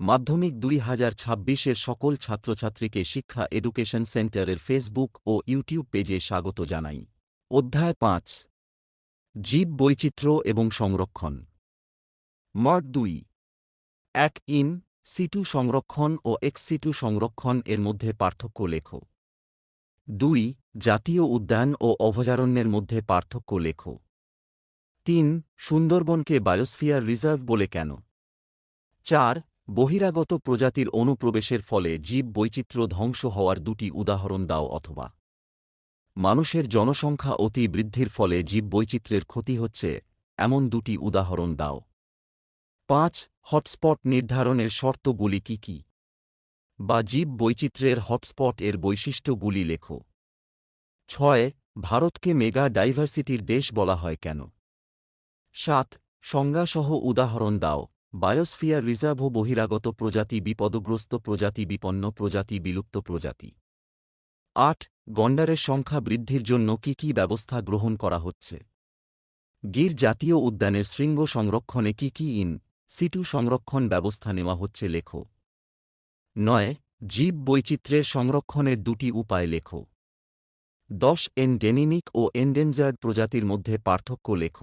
মাধ্যমিক দুই হাজার ছাব্বিশের সকল ছাত্রছাত্রীকে শিক্ষা এডুকেশন সেন্টারের ফেসবুক ও ইউটিউব পেজে স্বাগত জানাই। অধ্যায় পাঁচ। জীব বৈচিত্র্য এবং সংরক্ষণ। মড দুই। এক ইন সিটু সংরক্ষণ ও এক্স সিটু সংরক্ষণ এর মধ্যে পার্থক্য লেখ। দুই জাতীয় উদ্যান ও অভয়ারণ্যের মধ্যে পার্থক্য লেখ। তিন সুন্দরবনকে বায়োস্ফিয়ার রিজার্ভ বলে কেন? চার বহিরাগত প্রজাতির অনুপ্রবেশের ফলে জীব বৈচিত্র্য ধ্বংস হওয়ার দুটি উদাহরণ দাও অথবা। মানুষের জনসংখ্যা অতি বৃদ্ধির ফলে জীব বৈচিত্র্যের ক্ষতি হচ্ছে, এমন দুটি উদাহরণ দাও। পাঁচ, হটস্পট নির্ধারণের শর্তগুলি কি কি? বা জীব বৈচিত্র্যের হটস্পট এর বৈশিষ্ট্যগুলি লেখ। ছয়, ভারতকে মেগা ডাইভার্সিটির দেশ বলা হয় কেন? সাত, সংজ্ঞাসহ উদাহরণ দাও। বায়োস্ফিয়ার রিজার্ভ বহিরাগত প্রজাতি বিপদগ্রস্ত প্রজাতি বিপন্ন প্রজাতি বিলুপ্ত প্রজাতি। আট গন্ডারের সংখ্যা বৃদ্ধির জন্য কি কি ব্যবস্থা গ্রহণ করা হচ্ছে? গির জাতীয় উদ্যানের শৃঙ্গ সংরক্ষণে কি কি ইন সিটু সংরক্ষণ ব্যবস্থা নেওয়া হচ্ছে লেখ। নয়, জীব বৈচিত্র্যের সংরক্ষণের দুটি উপায় লেখ। দশ, এনডেনিমিক ও এন্ডেঞ্জার্ড প্রজাতির মধ্যে পার্থক্য লেখ।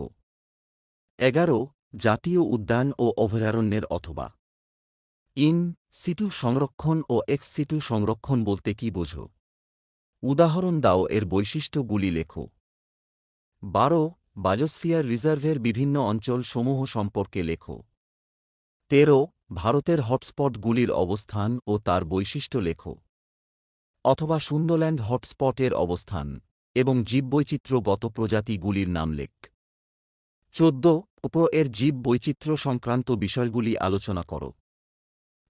এগারো জাতীয় উদ্যান ও অভয়ারণ্যের অথবা। ইন সিটু সংরক্ষণ ও এক্স সিটু সংরক্ষণ বলতে কি বোঝো? উদাহরণ দাও এর বৈশিষ্ট্যগুলি লেখো। বারো, বায়োস্ফিয়ার রিজার্ভের বিভিন্ন অঞ্চল সমূহ সম্পর্কে লেখো। তেরো, ভারতের হটস্পটগুলির অবস্থান ও তার বৈশিষ্ট্য লেখো। অথবা সুন্দরল্যান্ড হটস্পটের অবস্থান এবং জীববৈচিত্র্যগত প্রজাতিগুলির নাম লেখ। চোদ্দ, উপর এর জীব বৈচিত্র্য সংক্রান্ত বিষয়গুলি আলোচনা করো।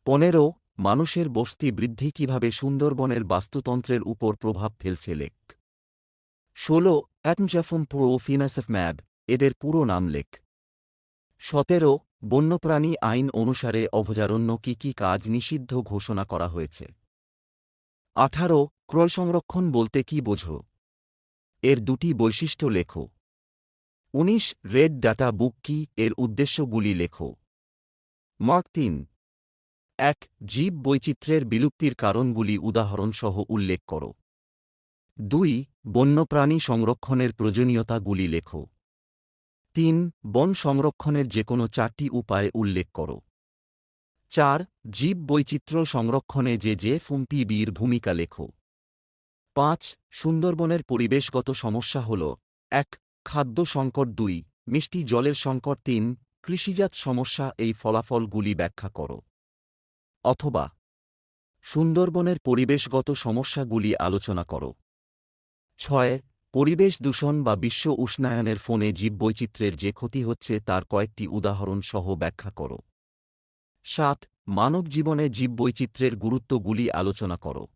পনেরো, মানুষের বস্তি বৃদ্ধি কীভাবে সুন্দরবনের বাস্তুতন্ত্রের উপর প্রভাব ফেলছে লেখ ষোলো অ্যাটনজাফম প্রো ফিনাসফ ম্যাব, এদের পুরো নাম লেখ সতেরো, বন্যপ্রাণী আইন অনুসারে অভয়ারণ্য কি কি কাজ নিষিদ্ধ ঘোষণা করা হয়েছে। আঠারো, ক্রয় সংরক্ষণ বলতে কি বোঝো? এর দুটি বৈশিষ্ট্য লেখো। উনিশ, রেড ডাটা বুক কি এর উদ্দেশ্যগুলি লেখ। মার্ক তিন। এক, জীব বৈচিত্র্যের বিলুপ্তির কারণগুলি উদাহরণসহ উল্লেখ কর। দুই, বন্যপ্রাণী সংরক্ষণের প্রয়োজনীয়তাগুলি লেখ। তিন, বন সংরক্ষণের যে কোনো চারটি উপায় উল্লেখ কর। চার, জীব বৈচিত্র্য সংরক্ষণে যে যে ফুমপিবির ভূমিকা লেখ। পাঁচ, সুন্দরবনের পরিবেশগত সমস্যা হল, এক খাদ্য সংকট দুই, মিষ্টি জলের সংকট তিন, কৃষিজাত সমস্যা এই ফলাফলগুলি ব্যাখ্যা কর। অথবা, সুন্দরবনের পরিবেশগত সমস্যাগুলি আলোচনা কর। ছয়, পরিবেশ দূষণ বা বিশ্ব উষ্ণায়নের ফোনে জীববৈচিত্র্যের যে ক্ষতি হচ্ছে তার কয়েকটি উদাহরণ সহ ব্যাখ্যা কর। সাত মানব জীবনে জীববৈচিত্র্যের গুরুত্বগুলি আলোচনা করো।